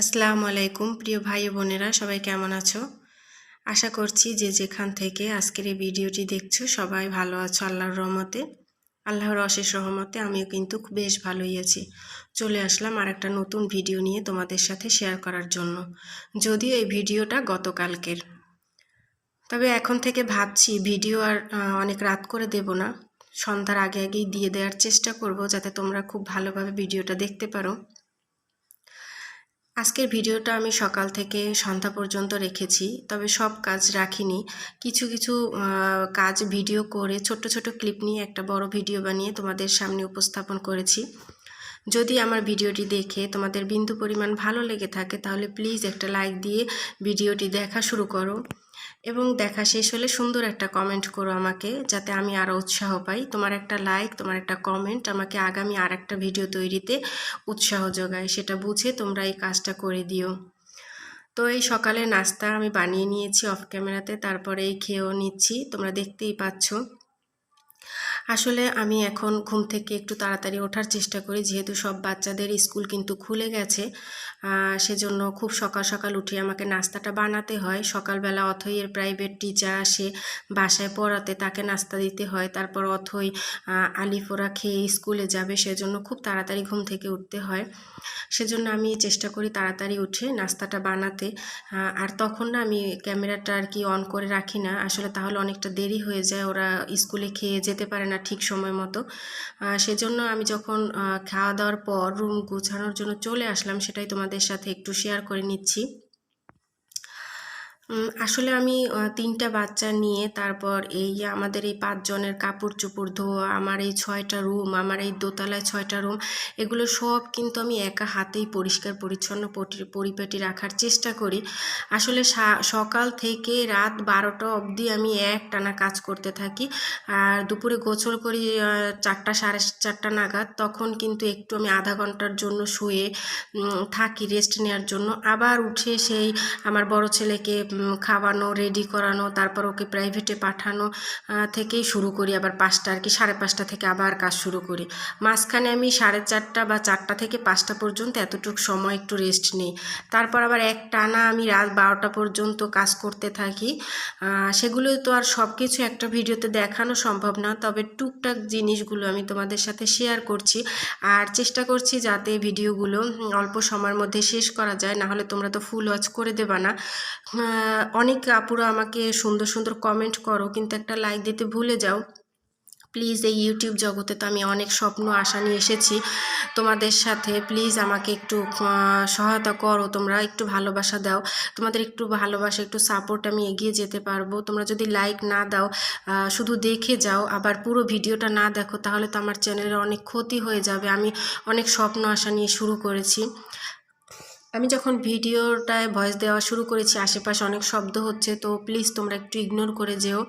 আসসালামু আলাইকুম, প্রিয় ভাই বোনেরা, সবাই কেমন আছো? আশা করছি যে যেখান থেকে আজকের এই ভিডিওটি দেখছ, সবাই ভালো আছো আল্লাহর রহমতে। আল্লাহর অশেষ রহমতে আমিও কিন্তু বেশ ভালোই আছি। চলে আসলাম আর একটা নতুন ভিডিও নিয়ে তোমাদের সাথে শেয়ার করার জন্য। যদিও এই ভিডিওটা গতকালকের। তবে এখন থেকে ভাবছি ভিডিও আর অনেক রাত করে দেব না। সন্ধ্যার আগে আগেই দিয়ে দেওয়ার চেষ্টা করব যাতে তোমরা খুব ভালোভাবে ভিডিওটা দেখতে পারো। আজকের ভিডিওটা আমি সকাল থেকে সন্ধ্যা পর্যন্ত রেখেছি, তবে সব কাজ রাখিনি। কিছু কিছু কাজ ভিডিও করে ছোট ছোট ক্লিপ নিয়ে একটা বড় ভিডিও বানিয়ে তোমাদের সামনে উপস্থাপন করেছি। যদি আমার ভিডিওটি দেখে তোমাদের বিন্দু পরিমাণ ভালো লেগে থাকে, তাহলে প্লিজ একটা লাইক দিয়ে ভিডিওটি দেখা শুরু করো। এবং দেখা শেষ হলে সুন্দর একটা কমেন্ট করো আমাকে, যাতে আমি আরও উৎসাহ পাই। তোমার একটা লাইক তোমার একটা কমেন্ট আমাকে আগামী আর একটা ভিডিও তৈরিতে উৎসাহ যোগায়, সেটা বুঝে তোমরা এই কাজটা করে দিও। তো এই সকালে নাস্তা আমি বানিয়ে নিয়েছি অফ ক্যামেরাতে তারপরে এই খেয়েও নিচ্ছি, তোমরা দেখতেই পাচ্ছ। আসলে আমি এখন ঘুম থেকে একটু তাড়াতাড়ি ওঠার চেষ্টা করি, যেহেতু সব বাচ্চাদের স্কুল কিন্তু খুলে গেছে। সেজন্য খুব সকাল সকাল উঠে আমাকে নাস্তাটা বানাতে হয়। সকালবেলা অথইয়ের প্রাইভেট টিচার আসে বাসায় পড়াতে, তাকে নাস্তা দিতে হয়। তারপর অথই আলিফোরা খেয়ে স্কুলে যাবে, সেজন্য খুব তাড়াতাড়ি ঘুম থেকে উঠতে হয়। সেজন্য আমি চেষ্টা করি তাড়াতাড়ি উঠে নাস্তাটা বানাতে। আর তখন না আমি ক্যামেরাটা আর কি অন করে রাখি না। আসলে তাহলে অনেকটা দেরি হয়ে যায়, ওরা স্কুলে খেয়ে যেতে পারে না ঠিক সময় মতো। সেজন্য আমি যখন খাওয়া দাওয়ার পর রুম গুছানোর জন্য চলে আসলাম, সেটাই তোমাদের সাথে একটু শেয়ার করে নিচ্ছি। আসলে আমি তিনটা বাচ্চা নিয়ে তারপর এই আমাদের এই পাঁচজনের কাপড় চোপড় ধোয়া, আমার এই ছয়টা রুম, আমার এই দোতলায় ছয়টা রুম, এগুলো সব কিন্তু আমি একা হাতেই পরিষ্কার, পরিচ্ছন্ন পটি- পরিপাটি রাখার চেষ্টা করি। আসলে সকাল থেকে রাত বারোটা অবধি আমি এক টানা কাজ করতে থাকি। আর দুপুরে গোসল করি চারটা, সাড়ে চারটা নাগাদ, তখন কিন্তু একটু আমি আধা ঘণ্টার জন্য শুয়ে থাকি রেস্ট নেওয়ার জন্য। আবার উঠে সেই আমার বড় ছেলেকে খাওয়ানো রেডি করানো, তারপর ওকে প্রাইভেটে পাঠানো থেকেই শুরু করি। আবার পাঁচটা আর কি, সাড়ে পাঁচটা থেকে আবার কাজ শুরু করি। মাঝখানে আমি সাড়ে চারটা বা চারটা থেকে পাঁচটা পর্যন্ত এতটুকু সময় একটু রেস্ট নিই। তারপর আবার এক টানা আমি রাত বারোটা পর্যন্ত কাজ করতে থাকি। সেগুলো তো আর সব কিছু একটা ভিডিওতে দেখানো সম্ভব না, তবে টুকটাক জিনিসগুলো আমি তোমাদের সাথে শেয়ার করছি। আর চেষ্টা করছি যাতে ভিডিওগুলো অল্প সময়ের মধ্যে শেষ করা যায় না হলে তোমরা তো ফুল ওয়াচ করে দেবা না। অনেক আপুরা আমাকে সুন্দর সুন্দর কমেন্ট করো, কিন্তু একটা লাইক দিতে ভুলে যাও। প্লিজ এই ইউটিউব জগতে তো আমি অনেক স্বপ্ন, আশা নিয়ে এসেছি। তোমাদের সাথে প্লিজ আমাকে একটু সহায়তা করো, তোমরা একটু ভালোবাসা দাও। তোমাদের একটু ভালোবাসা, একটু সাপোর্ট আমি এগিয়ে যেতে পারব। তোমরা যদি লাইক না দাও শুধু দেখে যাও, আবার পুরো ভিডিওটা না দেখো, তাহলে তো আমার চ্যানেলের অনেক ক্ষতি হয়ে যাবে। আমি অনেক স্বপ্ন, আশা নিয়ে শুরু করেছি। আমি যখন ভিডিওটায় ভয়েস দেওয়া শুরু করেছি, আশেপাশে অনেক শব্দ হচ্ছে, তো প্লিজ তোমরা একটু ইগনোর করে যেও।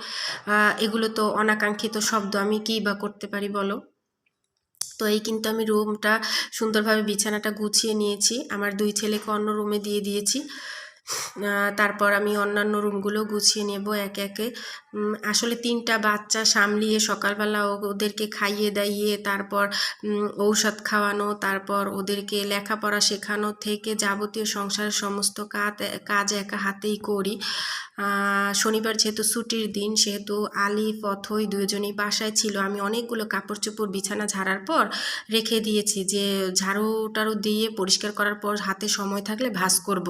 এগুলো তো অনাকাঙ্ক্ষিত শব্দ, আমি কী বা করতে পারি বলো? তো এই কিন্তু আমি রুমটা সুন্দরভাবে বিছানাটা গুছিয়ে নিয়েছি। আমার দুই ছেলেকে অন্য রুমে দিয়ে দিয়েছি। তারপর আমি অন্যান্য রুমগুলো গুছিয়ে নেব একে একে। আসলে তিনটা বাচ্চা সামলিয়ে সকালবেলা ওদেরকে খাইয়ে দাইয়ে, তারপর ঔষধ খাওয়ানো, তারপর ওদেরকে লেখাপড়া শেখানো, থেকে যাবতীয় সংসারের সমস্ত কাজ কাজ একা হাতেই করি। শনিবার যেহেতু ছুটির দিন, সেহেতু আলিফ, অথই দুজনেই বাসায় ছিল আমি অনেকগুলো কাপড় চোপড় বিছানা ঝাড়ার পর রেখে দিয়েছি যে ঝাড়ু টাড়ু দিয়ে পরিষ্কার করার পর হাতে সময় থাকলে ভাস করব।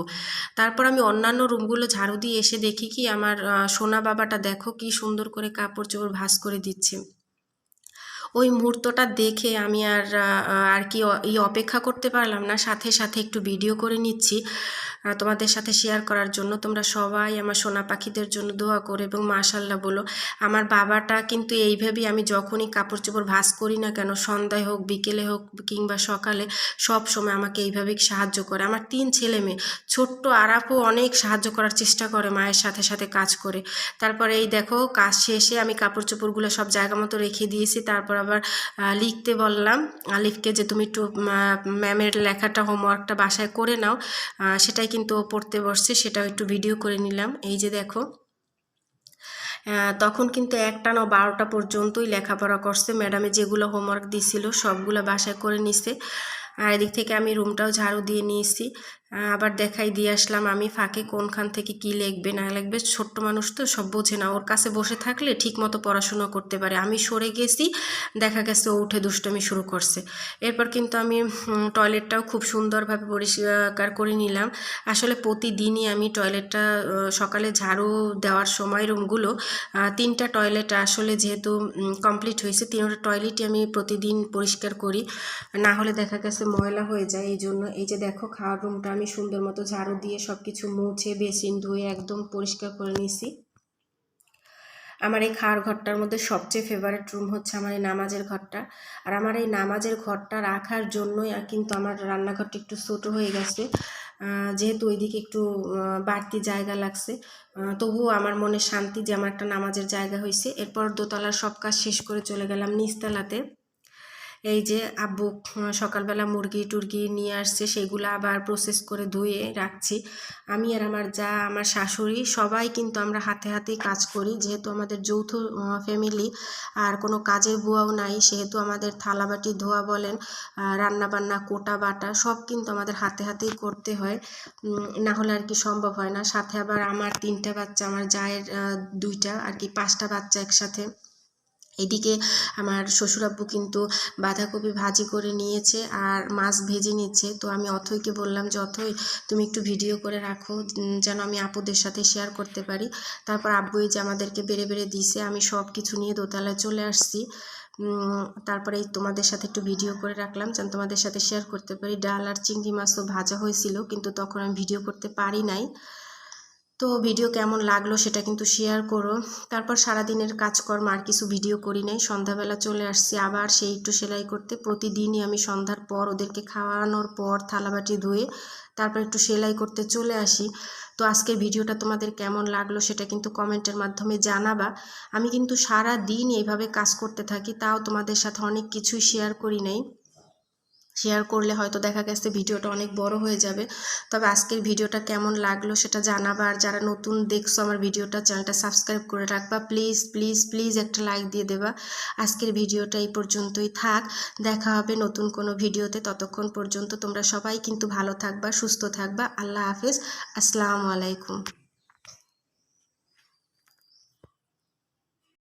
তারপর আমি অন্যান্য রুমগুলো ঝাড়ু দিয়ে এসে দেখি কি আমার সোনা বাবাটা দেখো কি সুন্দর করে কাপড় চোপড় ভাস করে দিচ্ছে ওই মুহূর্তটা দেখে আমি আর আর কি এই অপেক্ষা করতে পারলাম না। সাথে সাথে একটু ভিডিও করে নিচ্ছি। তোমাদের সাথে শেয়ার করার জন্য। তোমরা সবাই আমার সোনা পাখিদের জন্য দোয়া করো এবং মাশাল্লাহ বলো, আমার বাবাটা কিন্তু এইভাবেই আমি যখনই কাপড় চোপড় ভাঁজ করি না কেন, সন্ধ্যায় হোক, বিকেলে হোক কিংবা সকালে, সব সময় আমাকে এইভাবেই সাহায্য করে। আমার তিন ছেলে মেয়ে, ছোট্ট আরাপও অনেক সাহায্য করার চেষ্টা করে মায়ের সাথে সাথে কাজ করে। তারপরে এই দেখো, কাজ শেষে আমি কাপড় চোপড়গুলো সব জায়গা মতো রেখে দিয়েছি। তারপর আবার লিখতে বললাম আলিফকে যে তুমি একটু ম্যামের লেখাটা হোমওয়ার্কটা বাসায় করে নাও। সেটাই কিন্তু পড়তে বসছে, সেটাও একটু ভিডিও করে নিলাম। এই যে দেখো তখন কিন্তু একটা না বারোটা পর্যন্তই লেখাপড়া করছে। ম্যাডামে যেগুলো হোমওয়ার্ক দিছিল, সবগুলো বাসায় করে নিছে। আর এদিক থেকে আমি রুমটাও ঝাড়ু দিয়ে নিয়েছি। আবার দেখাই দিয়ে আসলাম আমি ফাঁকে কোনখান থেকে কি লিখবে, না লিখবে। ছোট্ট মানুষ তো সব বোঝে না, ওর কাছে বসে থাকলে ঠিক মতো পড়াশোনা করতে পারে। আমি সরে গেছি, দেখা গেছে ও উঠে দুষ্টমি শুরু করছে। এরপর কিন্তু আমি টয়লেটটাও খুব সুন্দরভাবে পরিষ্কার করে নিলাম। আসলে প্রতিদিনই আমি টয়লেটটা সকালে ঝাড়ু দেওয়ার সময় রুমগুলো তিনটা টয়লেট আসলে যেহেতু কমপ্লিট হয়েছে, তিনটা টয়লেটই আমি প্রতিদিন পরিষ্কার করি। না হলে দেখা গেছে ময়লা হয়ে যায় এই জন্য এই যে দেখো খাওয়ার রুমটা আমি সুন্দর মতো ঝাড়ু দিয়ে সব কিছু মুছে, বেসিন ধুয়ে একদম পরিষ্কার করে নিছি আমার এই খাওয়ার ঘরটার মধ্যে সবচেয়ে ফেভারিট রুম হচ্ছে আমার এই নামাজের ঘরটা। আর আমার এই নামাজের ঘরটা রাখার জন্যই কিন্তু আমার রান্নাঘরটা একটু ছোটো হয়ে গেছে। যেহেতু ওইদিকে একটু বাড়তি জায়গা লাগছে। তবুও আমার মনে শান্তি যে আমার একটা নামাজের জায়গা হয়েছে এরপর দোতলার সব কাজ শেষ করে চলে গেলাম নিচতলাতে। এই যে আব্বু সকালবেলা মুরগি টুরগি নিয়ে আসছে, সেগুলো আবার প্রসেস করে ধুয়ে রাখছি। আমি আর আমার যা, আমার শাশুড়ি সবাই কিন্তু আমরা হাতে হাতেই কাজ করি। যেহেতু আমাদের যৌথ ফ্যামিলি আর কোনো কাজের বুয়াও নাই, সেহেতু আমাদের থালাবাটি, ধোয়া বলেন রান্না বান্না কোটা, বাটা সব কিন্তু আমাদের হাতে হাতেই করতে হয়। না হলে আর কি সম্ভব হয় না। সাথে আবার আমার তিনটা বাচ্চা, আমার জায়ের দুইটা, আর কি পাঁচটা বাচ্চা একসাথে। এদিকে আমার শ্বশুরাব্বু কিন্তু বাঁধাকপি ভাজি করে নিয়েছে আর মাছ ভেজে নিচ্ছে। তো আমি অথইকে বললাম যে, অথই, তুমি একটু ভিডিও করে রাখো যেন আমি আপুদের সাথে শেয়ার করতে পারি। তারপর আব্বুই যে আমাদেরকে বেড়ে বেড়ে দিছে, আমি সব কিছু নিয়ে দোতলায় চলে আসছি। তারপরে তোমাদের সাথে একটু ভিডিও করে রাখলাম, যেন তোমাদের সাথে শেয়ার করতে পারি। ডাল আর চিংড়ি মাছ তো ভাজা হয়েছিল, কিন্তু তখন আমি ভিডিও করতে পারি নাই। তো ভিডিও কেমন লাগল সেটা কিন্তু শেয়ার করো। তারপর সারাদিনের কাজকর্ম আর কিছু ভিডিও করি নাই। সন্ধ্যাবেলা চলে আসছি আবার সেই একটু সেলাই করতে। প্রতিদিনই আমি সন্ধ্যার পর ওদেরকে খাওয়ানোর পর থালাবাটি ধুয়ে তারপর একটু সেলাই করতে চলে আসি। তো আজকের ভিডিওটা তোমাদের কেমন লাগল সেটা কিন্তু কমেন্টের মাধ্যমে জানাবা। আমি কিন্তু সারা দিন এইভাবে কাজ করতে থাকি, তাও তোমাদের সাথে অনেক কিছুই শেয়ার করি নাই। শেয়ার করলে হয়তো দেখা গেছে ভিডিওটা অনেক বড় হয়ে যাবে। তবে আজকের ভিডিওটা কেমন লাগল সেটা জানাবা। আর যারা নতুন দেখছ আমার ভিডিওটা, চ্যানেলটা সাবস্ক্রাইব করে রাখবা। প্লিজ প্লিজ প্লিজ একটা লাইক দিয়ে দেবা। আজকের ভিডিওটা এই পর্যন্তই থাক। দেখা হবে নতুন কোনো ভিডিওতে। ততক্ষণ পর্যন্ত তোমরা সবাই কিন্তু ভালো থাকবা, সুস্থ থাকবা। আল্লাহ হাফেজ। আসসালামু আলাইকুম।